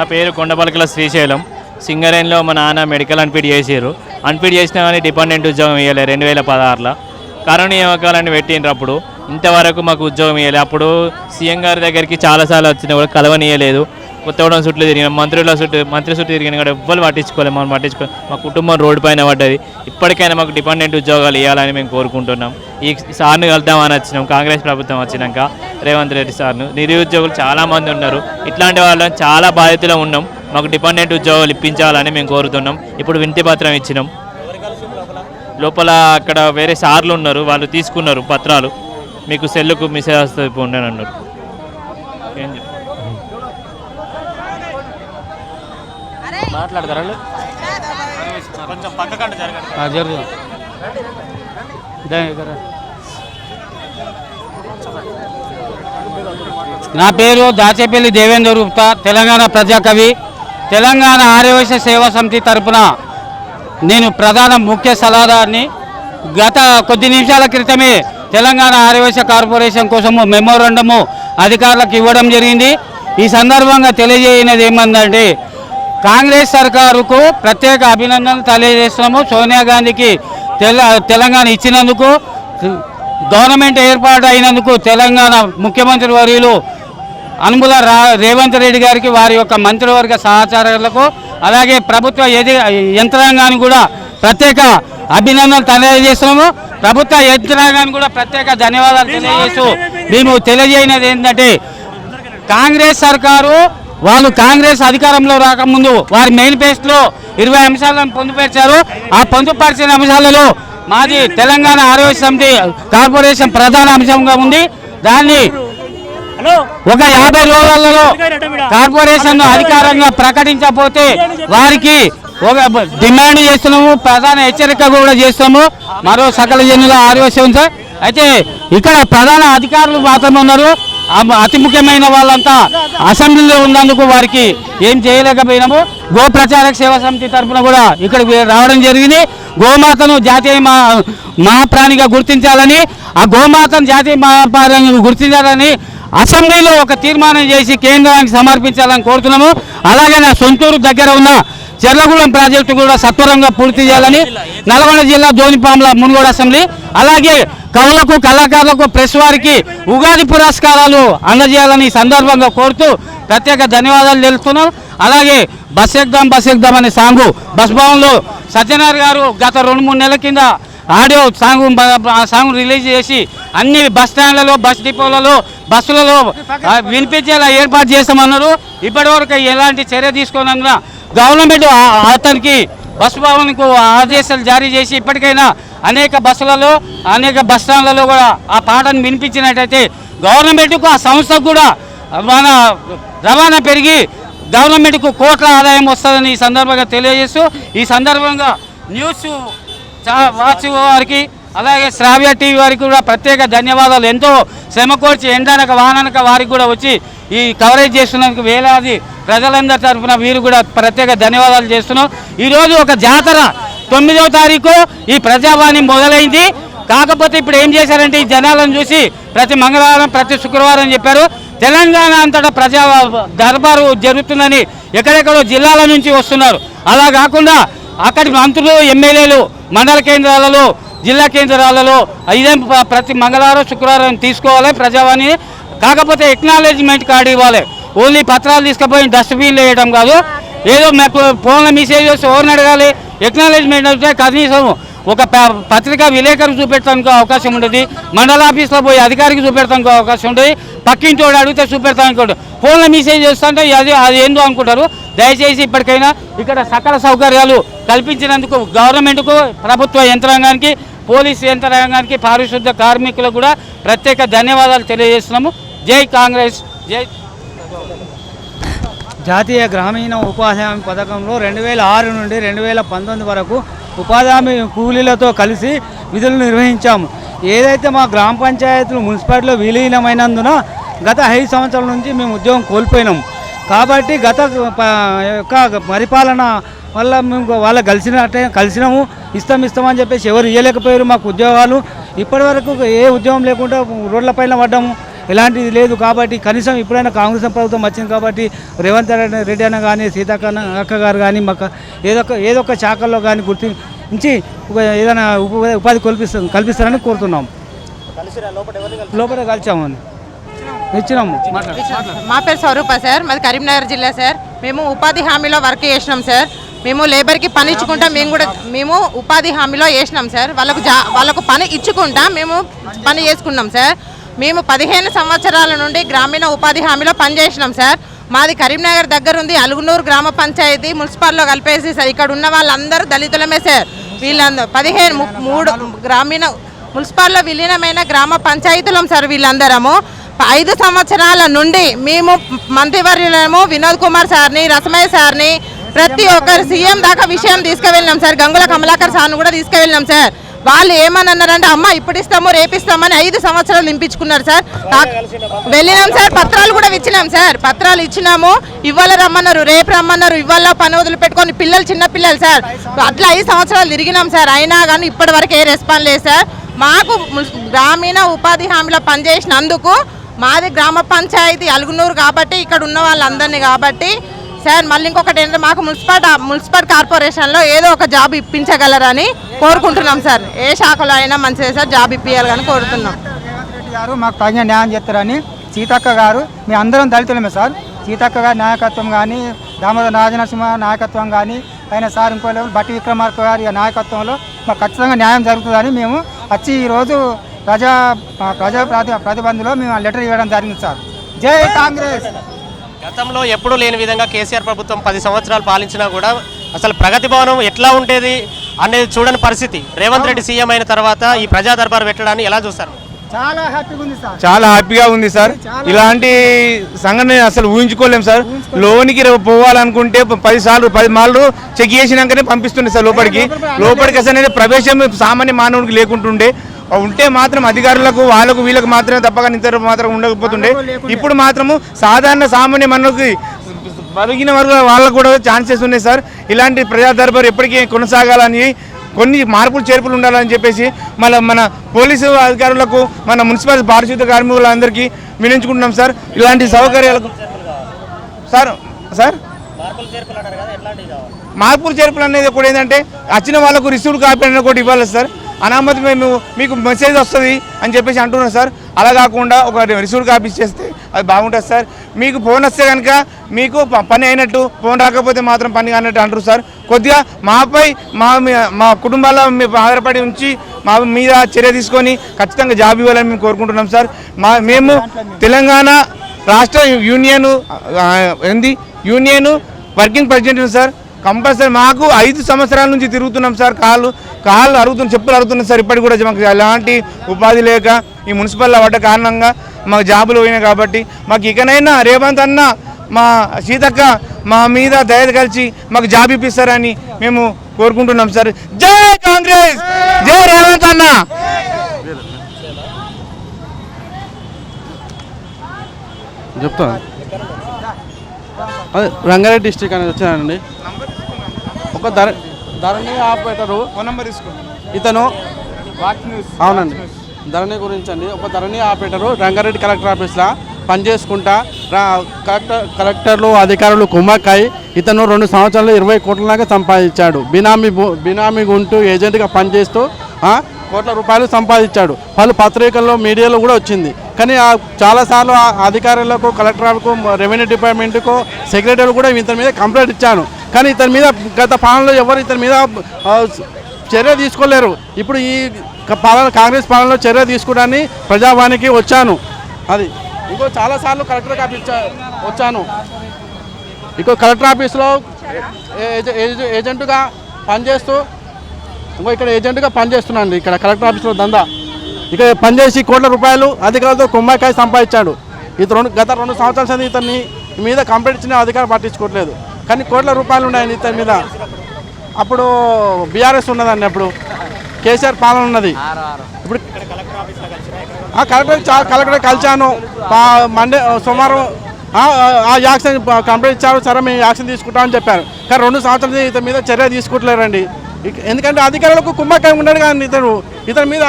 నా పేరు కొండపలకల శ్రీశైలం. సింగరేణిలో మా నాన్న మెడికల్ అన్ఫిట్ చేసారు అన్ఫిట్ చేసినా కానీ డిపెండెంట్ ఉద్యోగం ఇవ్వలేదు రెండు వేల పదహారులో. కరోనా నియామకాలను పెట్టిండ్రు అప్పుడు ఇంతవరకు మాకు ఉద్యోగం ఇవ్వలేదు అప్పుడు సీఎం గారి దగ్గరికి చాలాసార్లు వచ్చినా కూడా కలవనియలేదు కొత్తగూడెం చుట్టూ తిరిగిన మంత్రుల చుట్టూ మంత్రి చుట్టూ తిరిగిన కూడా ఎవ్వరు పట్టించుకోలేదు మనం పట్టించుకోలేదు మా కుటుంబం రోడ్డు పైన పడ్డది. ఇప్పటికైనా మాకు డిపెండెంట్ ఉద్యోగాలు ఇవ్వాలని మేము కోరుకుంటున్నాం. ఈ సార్ని కలుద్దామని వచ్చినాం కాంగ్రెస్ ప్రభుత్వం వచ్చినాక రేవంత్ రెడ్డి సార్ను. నిరుద్యోగులు చాలామంది ఉన్నారు. ఇట్లాంటి వాళ్ళని చాలా బాధితులు ఉన్నాం. మాకు డిపెండెంట్ ఉద్యోగాలు ఇప్పించాలని మేము కోరుతున్నాం. ఇప్పుడు వినతి పత్రం ఇచ్చినాం. లోపల అక్కడ వేరే సార్లు ఉన్నారు. వాళ్ళు తీసుకున్నారు పత్రాలు. మీకు సెల్లుకు మెసేజ్ వస్తుంది పోండి అన్నారు ఏం మాట్లాడతారా కొంచెం పక్కకంట జరగండి. జరుగుతుంది నా పేరు దాచేపల్లి దేవేంద్ర గుప్తా తెలంగాణ ప్రజాకవి. తెలంగాణ ఆర్యవైశ్య సేవా సమితి తరపున నేను ప్రధాన ముఖ్య సలహాదారుని గత కొద్ది నిమిషాల క్రితమే తెలంగాణ ఆర్యవైశ్య కార్పొరేషన్ కోసము మెమోరండము అధికారులకు ఇవ్వడం జరిగింది. ఈ సందర్భంగా తెలియజేయనది ఏమందంటే కాంగ్రెస్ సర్కారుకు ప్రత్యేక అభినందనలు తెలియజేస్తున్నాము. సోనియా గాంధీకి తెల తెలంగాణ ఇచ్చినందుకు గవర్నమెంట్ ఏర్పాటు అయినందుకు తెలంగాణ ముఖ్యమంత్రి వర్యులు అనుముల రా రేవంత్ రెడ్డి గారికి వారి యొక్క మంత్రివర్గ సహచారులకు అలాగే ప్రభుత్వ ఎది యంత్రాంగాన్ని కూడా ప్రత్యేక అభినందనలు తెలియజేస్తున్నాము. ప్రభుత్వ యంత్రాంగాన్ని కూడా ప్రత్యేక ధన్యవాదాలు తెలియజేస్తూ మేము తెలియజేయనది ఏంటంటే కాంగ్రెస్ సర్కారు వాళ్ళు కాంగ్రెస్ అధికారంలో రాకముందు వారి మేనిఫెస్టోలో ఇరవై అంశాలను పొందుపరిచారు. ఆ పొందుపరిచిన అంశాలలో మాది తెలంగాణ ఆరోగ్య సమితి కార్పొరేషన్ ప్రధాన అంశంగా ఉంది. దాన్ని ఒక యాభై రోజులలో కార్పొరేషన్ అధికారంగా ప్రకటించకపోతే వారికి ఒక డిమాండ్ చేస్తున్నాము ప్రధాన హెచ్చరిక కూడా చేస్తాము మరో సకల జనుల ఆరోగ్యం సార్. అయితే ఇక్కడ ప్రధాన అధికారులు మాత్రమే ఉన్నారు. అతి ముఖ్యమైన వాళ్ళంతా అసెంబ్లీలో ఉన్నందుకు వారికి ఏం చేయలేకపోయినాము. గో ప్రచారక సేవా సమితి తరఫున కూడా ఇక్కడికి రావడం జరిగింది. గోమాతను జాతీయ మా మహాప్రాణిగా గుర్తించాలని ఆ గోమాతను జాతీయ మహాప్రాణిగా గుర్తించాలని అసెంబ్లీలో ఒక తీర్మానం చేసి కేంద్రానికి సమర్పించాలని కోరుతున్నాము. అలాగే నా సొంతూరు దగ్గర ఉన్న చెర్లగూడెం ప్రాజెక్టు కూడా సత్వరంగా పూర్తి చేయాలని నల్గొండ జిల్లా జోనిపాముల మునుగోడు అసెంబ్లీ అలాగే కవులకు కళాకారులకు ప్రెస్ వారికి ఉగాది పురస్కారాలు అందజేయాలని ఈ సందర్భంగా కోరుతూ ప్రత్యేక ధన్యవాదాలు తెలుపుతున్నాం. అలాగే బస్ ఎగ్దాం బస్ ఎగ్దాం అనే సాంగు బస్ భవన్లో సత్యనారాయణ గారు గత రెండు మూడు నెలల కింద ఆడియో సాంగ్ ఆ సాంగ్ రిలీజ్ చేసి అన్ని బస్ స్టాండ్లలో బస్ డిపోలలో బస్సులలో వినిపించేలా ఏర్పాటు చేస్తామన్నారు. ఇప్పటివరకు ఎలాంటి చర్య తీసుకోనందున గవర్నమెంట్ అతనికి బస్సు భవన్కు ఆదేశాలు జారీ చేసి ఇప్పటికైనా అనేక బస్సులలో అనేక బస్ స్టాండ్లలో కూడా ఆ పాటను వినిపించినట్టయితే గవర్నమెంట్కు ఆ సంస్థకు కూడా మన రవాణా పెరిగి గవర్నమెంట్కు కోట్ల ఆదాయం వస్తుందని ఈ సందర్భంగా తెలియజేస్తూ ఈ సందర్భంగా న్యూస్ వాచ్ వారికి అలాగే శ్రావ్య టీవీ వారికి కూడా ప్రత్యేక ధన్యవాదాలు. ఎంతో శ్రమ కోర్చి ఎండనక వాహనక వారికి కూడా వచ్చి ఈ కవరేజ్ చేస్తున్నందుకు వేలాది ప్రజలందరి తరఫున వీరు కూడా ప్రత్యేక ధన్యవాదాలు చేస్తున్నాం. ఈరోజు ఒక జాతర తొమ్మిదవ తారీఖు ఈ ప్రజావాణి మొదలైంది. కాకపోతే ఇప్పుడు ఏం చేశారంటే ఈ జనాలను చూసి ప్రతి మంగళవారం ప్రతి శుక్రవారం చెప్పారు. తెలంగాణ అంతటా ప్రజా దర్బారు జరుగుతుందని ఎక్కడెక్కడో జిల్లాల నుంచి వస్తున్నారు. అలా కాకుండా అక్కడి మంత్రులు ఎమ్మెల్యేలు మండల కేంద్రాలలో జిల్లా కేంద్రాలలో ఇదే ప్రతి మంగళవారం శుక్రవారం తీసుకోవాలి ప్రజావాణి కాకపోతే ఎక్నాలెడ్జ్మెంట్ కార్డు ఇవ్వాలి. ఓన్లీ పత్రాలు తీసుకుపోయి డస్ట్బిన్లో వేయడం కాదు. ఏదో మాకు ఫోన్లో మెసేజ్ చేస్తే ఎవరిని అడగాలి? ఎక్నాలెడ్జ్మెంట్ అంటే కనీసం ఒక ప- పత్రికా విలేకరికి చూపెట్టడానికి అవకాశం ఉంటుంది మండల ఆఫీస్లో పోయి అధికారికి చూపెడతానికి అవకాశం ఉంటుంది పక్కింటి వాడు అడిగితే చూపెడతానికి ఫోన్లో మెసేజ్ చేస్తుంటే అది అది ఏందో అనుకుంటారు. దయచేసి ఇప్పటికైనా ఇక్కడ సకల సౌకర్యాలు కల్పించినందుకు గవర్నమెంట్కు ప్రభుత్వ యంత్రాంగానికి పోలీసు యంత్రాంగానికి పారిశుద్ధ కార్మికులకు కూడా ప్రత్యేక ధన్యవాదాలు తెలియజేస్తున్నాము. జై కాంగ్రెస్ జై జాతీయ గ్రామీణ ఉపాధి హామీ పథకంలో రెండు వేల ఆరు నుండి రెండు వేల పంతొమ్మిది వరకు ఉపాధి హామీ కూలీలతో కలిసి విధులు నిర్వహించాము. ఏదైతే మా గ్రామ పంచాయతీలు మున్సిపాలిటీలో విలీనమైనందున గత ఐదు సంవత్సరాల నుంచి మేము ఉద్యోగం కోల్పోయినాం. కాబట్టి గత యొక్క పరిపాలన వల్ల మేము వాళ్ళ కలిసినట్టే కలిసినాము. ఇస్తాం ఇస్తామని చెప్పేసి ఎవరు ఇవ్వలేకపోయారు మాకు ఉద్యోగాలు. ఇప్పటివరకు ఏ ఉద్యోగం లేకుండా రోడ్లపైన పడ్డాము. ఎలాంటిది లేదు కాబట్టి కనీసం ఇప్పుడైనా కాంగ్రెస్ ప్రభుత్వం వచ్చింది కాబట్టి రేవంత్ రెడ్డి అన్న కానీ సీతాక అక్క గారు కానీ మాకు ఏదో ఒక ఏదో ఒక శాఖల్లో కానీ గుర్తించి ఏదైనా ఉప- ఉపాధి కల్పిస్తా కల్పిస్తారని కోరుతున్నాం. లోపల కలిసాము ఇచ్చినాము మా పేరు స్వరూప సార్ మాది కరీంనగర్ జిల్లా సార్. మేము ఉపాధి హామీలో వర్క్ చేసినాం సార్. మేము లేబర్కి పని ఇచ్చుకుంటా మేము కూడా మేము ఉపాధి హామీలో వేసినాం సార్. వాళ్ళకు జా వాళ్ళకు పని ఇచ్చుకుంటా మేము పని చేసుకున్నాం సార్. మేము పదిహేను సంవత్సరాల నుండి గ్రామీణ ఉపాధి హామీలో పనిచేసినాం సార్. మాది కరీంనగర్ దగ్గర ఉంది అలుగునూరు గ్రామ పంచాయతీ. మున్సిపాల్లో కలిపేసి సార్ ఇక్కడ ఉన్న వాళ్ళందరూ దళితులమే సార్. వీళ్ళందరూ పదిహేను మూడు గ్రామీణ మున్సిపాల్లో విలీనమైన గ్రామ పంచాయతీలం సార్ వీళ్ళందరము. ఐదు సంవత్సరాల నుండి మేము మంత్రివర్యులము వినోద్ కుమార్ సార్ని రసమయ్య సార్ని ప్రతి ఒక్కరు సీఎం దాకా విషయం తీసుకువెళ్ళినాం సార్. గంగుల కమలాకర్ సార్ని కూడా తీసుకువెళ్ళినాం సార్. వాళ్ళు ఏమని అన్నారంటే అమ్మ ఇప్పుడు ఇస్తాము రేపిస్తామని ఐదు సంవత్సరాలు నింపించుకున్నారు సార్. వెళ్ళినాం సార్ పత్రాలు కూడా ఇచ్చినాం సార్. పత్రాలు ఇచ్చినాము ఇవాళ రమ్మన్నారు రేపు రమ్మన్నారు ఇవాళ పని వదిలిపెట్టుకొని పిల్లలు చిన్న పిల్లలు సార్. అట్లా ఐదు సంవత్సరాలు తిరిగినాం సార్. అయినా కానీ ఇప్పటి వరకు ఏ రెస్పాన్స్ లేదు సార్. మాకు గ్రామీణ ఉపాధి హామీలో పనిచేసినందుకు మాది గ్రామ పంచాయతీ అలుగునూరు కాబట్టి ఇక్కడ ఉన్న వాళ్ళందరినీ కాబట్టి సార్ మళ్ళీ ఇంకొకటి ఏంటంటే మాకు మున్సిపల్ మున్సిపల్ కార్పొరేషన్లో ఏదో ఒక జాబ్ ఇప్పించగలరని కోరుకుంటున్నాం సార్. ఏ శాఖలో అయినా మంచిదే సార్ జాబ్ ఇప్పించాలని కోరుతున్నాం. గారు మాకు తగిన న్యాయం చేస్తారని సీతక్క గారు మీ అందరం దళితులమే సార్. సీతక్క గారి నాయకత్వం కానీ దామోదర రాజనరసింహ నాయకత్వం కానీ ఆయన సార్ ఇంకో బట్టి విక్రమార్క గారి నాయకత్వంలో మాకు ఖచ్చితంగా న్యాయం జరుగుతుందని మేము వచ్చి ఈరోజు ప్రజా ప్రజా ప్రతి ప్రతిబంధులో మేము లెటర్ ఇవ్వడం జరిగింది సార్. జై కాంగ్రెస్! గతంలో ఎప్పుడూ లేని విధంగా కేసీఆర్ ప్రభుత్వం పది సంవత్సరాలు పాలించినా కూడా అసలు ప్రగతి భవనం ఎట్లా ఉండేది అనేది చూడని పరిస్థితి. రేవంత్ రెడ్డి సీఎం అయిన తర్వాత ఈ ప్రజా దర్బార్ పెట్టడాన్ని ఎలా చూస్తారు? చాలా హ్యాపీగా ఉంది సార్. చాలా హ్యాపీగా ఉంది సార్. ఇలాంటి సంఘటన అసలు ఊహించుకోలేము సార్. లోనికి పోవాలనుకుంటే పది సార్లు పది మార్లు చెక్ చేసినాకనే పంపిస్తుండే సార్ లోపలికి. లోపలికి అసలు అనేది ప్రవేశం సామాన్య మానవుడికి లేకుంటుండే. ఉంటే మాత్రం అధికారులకు వాళ్ళకు వీళ్ళకు మాత్రమే తప్పక ఇతర మాత్రం ఉండకపోతుండే. ఇప్పుడు మాత్రము సాధారణ సామాన్య మానవుడికి బలిగిన వర్గ వాళ్ళకు కూడా ఛాన్సెస్ ఉన్నాయి సార్. ఇలాంటి ప్రజా దర్బార్ ఎప్పటికీ కొనసాగాలని కొన్ని మార్పులు చేర్పులు ఉండాలని చెప్పేసి మన మన పోలీసు అధికారులకు మన మున్సిపల్ పారిశుద్ధ కార్మికులందరికీ వినించుకుంటున్నాం సార్. ఇలాంటి సౌకర్యాలకు సార్ సార్? మార్పులు చేర్పులు అనేది కూడా ఏంటంటే వచ్చిన వాళ్ళకు రిసీవ్డ్ కాపీ అనేది ఒకటి ఇవ్వాలి సార్. అనామతి మేము మీకు మెసేజ్ వస్తుంది అని చెప్పేసి అంటున్నాం సార్. అలా కాకుండా ఒక రిసీవ్డ్ కాపీ ఇచ్చేస్తే అది బాగుంటుంది సార్. మీకు ఫోన్ వస్తే కనుక మీకు ప- పని అయినట్టు ఫోన్ రాకపోతే మాత్రం పని కానట్టు అంటారు సార్. కొద్దిగా మాపై మా మీ- మా కుటుంబాల ఆధారపడి ఉంచి మా మీద చర్య తీసుకొని ఖచ్చితంగా జాబ్ ఇవ్వాలని మేము కోరుకుంటున్నాం సార్. మా మేము తెలంగాణ రాష్ట్ర యూనియన్ ఏంది? Union working president sir. Compulsory మాకు ఐదు సంవత్సరాల నుంచి తిరుగుతున్నాం సార్. కాళ్ళు కాళ్ళు అరుగుతున్న చెప్పులు అరుగుతున్నాయి సార్. ఇప్పటికి కూడా మాకు ఎలాంటి ఉపాధి లేక ఈ మున్సిపల్ పడ్డ కారణంగా మాకు జాబులు పోయినాయి కాబట్టి మాకు ఇకనైనా రేవంత్ అన్న మా సీతక్క మా మీద దయ కలిసి మాకు జాబ్ ఇప్పిస్తారని మేము కోరుకుంటున్నాం సార్. జై కాంగ్రెస్! జై రేవంత్ అన్న! చెప్తా రంగారెడ్డి డిస్టిక్ అనేది వచ్చానండి. ఒక ధర ధరణి ఆపరేటరు ఫోన్ నెంబర్ తీసుకో. ఇతను అవునండి. ధరణి గురించి అండి ఒక ధరణి ఆపరేటరు రంగారెడ్డి కలెక్టర్ ఆఫీస్లో పనిచేసుకుంటా. రా కలెక్టర్ కలెక్టర్లు అధికారులు కుమ్మక్కాయి ఇతను రెండు సంవత్సరాలు ఇరవై కోట్ల దాకా సంపాదించాడు. బినామీ బినామీ ఉంటూ ఏజెంట్గా పనిచేస్తూ కోట్ల రూపాయలు సంపాదించాడు. పలు పత్రికల్లో మీడియాలో కూడా వచ్చింది. కానీ ఆ చాలాసార్లు ఆ అధికారులకు కలెక్టర్లకు రెవెన్యూ డిపార్ట్మెంట్కు సెక్రటరీలు కూడా ఇతని మీద కంప్లైంట్ ఇచ్చాను. కానీ ఇతని మీద గత పాలనలో ఎవరు ఇతని మీద చర్య తీసుకోలేరు. ఇప్పుడు ఈ పాలన కాంగ్రెస్ పాలనలో చర్య తీసుకోవడాన్ని ప్రజావానికి వచ్చాను. అది ఇంకో చాలాసార్లు కలెక్టర్ ఆఫీస్ వచ్చాను. ఇంకో కలెక్టర్ ఆఫీస్లో ఏజెంటుగా పనిచేస్తూ ఇంకో ఇక్కడ ఏజెంట్గా పనిచేస్తున్నాను. ఇక్కడ కలెక్టర్ ఆఫీస్లో దందా. ఇక్కడ పనిచేసి కోట్ల రూపాయలు అధికారులతో కుమ్మాయికాయ సంపాదించాడు. ఇతను రెండు గత రెండు సంవత్సరాల సంది ఇతన్ని మీద కంప్లైంట్ ఇచ్చిన అధికారం పట్టించుకోవట్లేదు. కానీ కోట్ల రూపాయలు ఉన్నాయని ఇతని మీద. అప్పుడు బీఆర్ఎస్ ఉన్నదండి అప్పుడు. కేసీఆర్ పాలన ఉన్నది. ఇప్పుడు ఆ కలెక్టర్ కలెక్టర్ కలిశాను. మండే సోమవారం ఆ, యాక్షన్ కంప్లైంట్ ఇచ్చారు. సరే మేము యాక్షన్ తీసుకుంటామని చెప్పారు. కానీ రెండు సంవత్సరాల ఇతని మీద చర్య తీసుకుంటలేరండి. ఎందుకంటే అధికారులకు కుంభకాయం ఉన్నాడు కానీ ఇతను. ఇతని మీద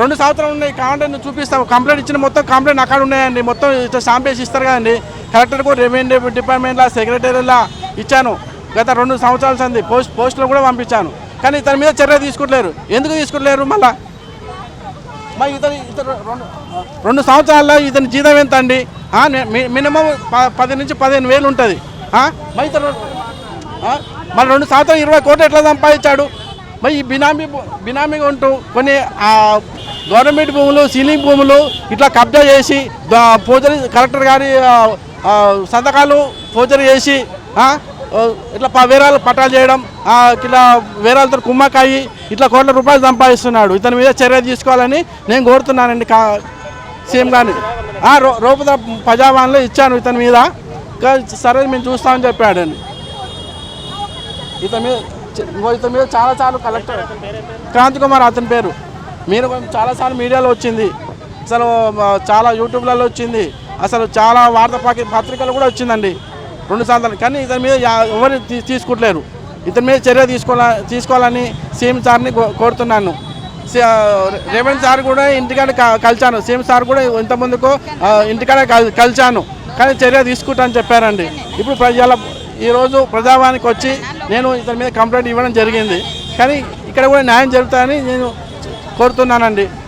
రెండు సంవత్సరాలు ఉన్నాయి. కావాలంటే నేను కంప్లైంట్ ఇచ్చిన మొత్తం కంప్లైంట్ అక్కడ ఉన్నాయండి. మొత్తం ఇట్లా వేసి ఇస్తారు కదండి. కలెక్టర్కు రెవెన్యూ డిపార్ట్మెంట్లో సెక్రటరీలా ఇచ్చాను. గత రెండు సంవత్సరాల సంది పోస్ట్ పోస్టులో కూడా పంపించాను. కానీ ఇతని మీద చర్య తీసుకుంటలేరు. ఎందుకు తీసుకుంటలేరు మళ్ళా? మరి ఇతను ఇతను రెండు రెండు సంవత్సరాల్లో ఇతని జీతం ఎంత అండి మినిమం ప- పది నుంచి పదిహేను వేలు ఉంటుంది. మరి ఇతను మరి రెండు సంవత్సరాలు ఇరవై కోట్లు ఎట్లా సంపాదించాడు? మరి ఈ బినామీ బినామీగా ఉంటూ కొన్ని గవర్నమెంట్ భూములు సీలింగ్ భూములు ఇట్లా కబ్జా చేసి పూజలు కలెక్టర్ గారి సంతకాలు ఫోర్జరీ చేసి ఇట్లా ప- వేరాలు పట్టాలు చేయడం ఇట్లా వేరాలతో కుమ్మకాయి ఇట్లా కోట్ల రూపాయలు సంపాదిస్తున్నాడు. ఇతని మీద చర్య తీసుకోవాలని నేను కోరుతున్నానండి కా సీఎం గారిని. రో రూపద ప్రజావాణిలో ఇచ్చాను ఇతని మీద. సరే మేము చూస్తామని చెప్పాడండి. ఇతని మీద ఇతని మీద చాలా సార్లు కలెక్టర్ క్రాంతి కుమార్ అతని పేరు. మీరు చాలాసార్లు మీడియాలో వచ్చింది. అసలు చాలా యూట్యూబ్లలో వచ్చింది. అసలు చాలా వార్తా పత్రికలు కూడా వచ్చిందండి. రెండు సంవత్సరాలు కానీ ఇతని మీద ఎవరు తీసుకుంటలేరు. ఇతని మీద చర్య తీసుకోవాల తీసుకోవాలని సీఎం సార్ని కో- కోరుతున్నాను. రేవంత్ సార్ కూడా ఇంటికాడ క- కలిశాను. సీఎం సార్ కూడా ఇంతకుముందుకు ఆ, ఇంటికాడ కలిశాను. కానీ చర్య తీసుకుంటానని చెప్పారండి. ఇప్పుడు ప్రజల ఈరోజు ప్రజావానికి వచ్చి నేను ఇతని మీద కంప్లైంట్ ఇవ్వడం జరిగింది. కానీ ఇక్కడ కూడా న్యాయం జరుగుతాయని నేను కోరుతున్నానండి.